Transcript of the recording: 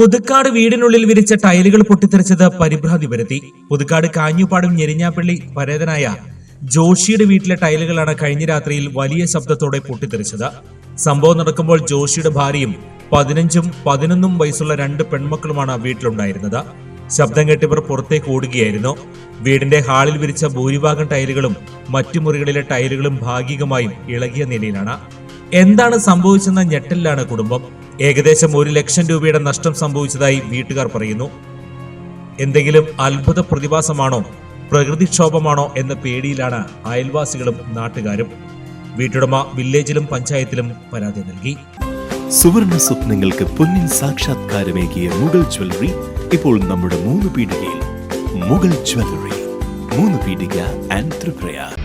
പുതുക്കാട് വീടിനുള്ളിൽ വിരിച്ച ടൈലുകൾ പൊട്ടിത്തെറിച്ചത് പരിഭ്രാന്തി വരുത്തി പുതുക്കാട് കാഞ്ഞുപാടും ഞെരിഞ്ഞാപ്പള്ളി പരേതനായ ജോഷിയുടെ വീട്ടിലെ ടൈലുകളാണ് കഴിഞ്ഞ രാത്രിയിൽ വലിയ ശബ്ദത്തോടെ പൊട്ടിത്തെറിച്ചത്. സംഭവം നടക്കുമ്പോൾ ജോഷിയുടെ ഭാര്യയും പതിനഞ്ചും പതിനൊന്നും വയസ്സുള്ള രണ്ട് പെൺമക്കളുമാണ് വീട്ടിലുണ്ടായിരുന്നത്. ശബ്ദം കേട്ടിവർ പുറത്തേക്ക് ഓടുകയായിരുന്നു. വീടിന്റെ ഹാളിൽ വിരിച്ച ഭൂരിഭാഗം ടൈലുകളും മറ്റു മുറികളിലെ ടൈലുകളും ഭാഗികമായും ഇളകിയ നിലയിലാണ്. എന്താണ് സംഭവിച്ചെന്ന ഞെട്ടലിലാണ് കുടുംബം. ഏകദേശം ഒരു ലക്ഷം രൂപയുടെ നഷ്ടം സംഭവിച്ചതായി വീട്ടുകാർ പറയുന്നു. എന്തെങ്കിലും അത്ഭുത പ്രതിഭാസമാണോ പ്രകൃതിക്ഷോഭമാണോ എന്ന പേടിയിലാണ് അയൽവാസികളും നാട്ടുകാരും. വീട്ടുടമ വില്ലേജിലും പഞ്ചായത്തിലും പരാതി നൽകി. സുവർണ സ്വപ്നങ്ങൾക്ക് പൊന്നിൻ സാക്ഷാത്കാരമേകിയ മുഗൾ ജ്വല്ലറി ഇപ്പോൾ നമ്മുടെ മൂന്ന് പീടികയിൽ. മുഗൾ ജ്വല്ലറി മൂന്ന് പീടിക ആൻഡ് ത്രിപ്രയാർ.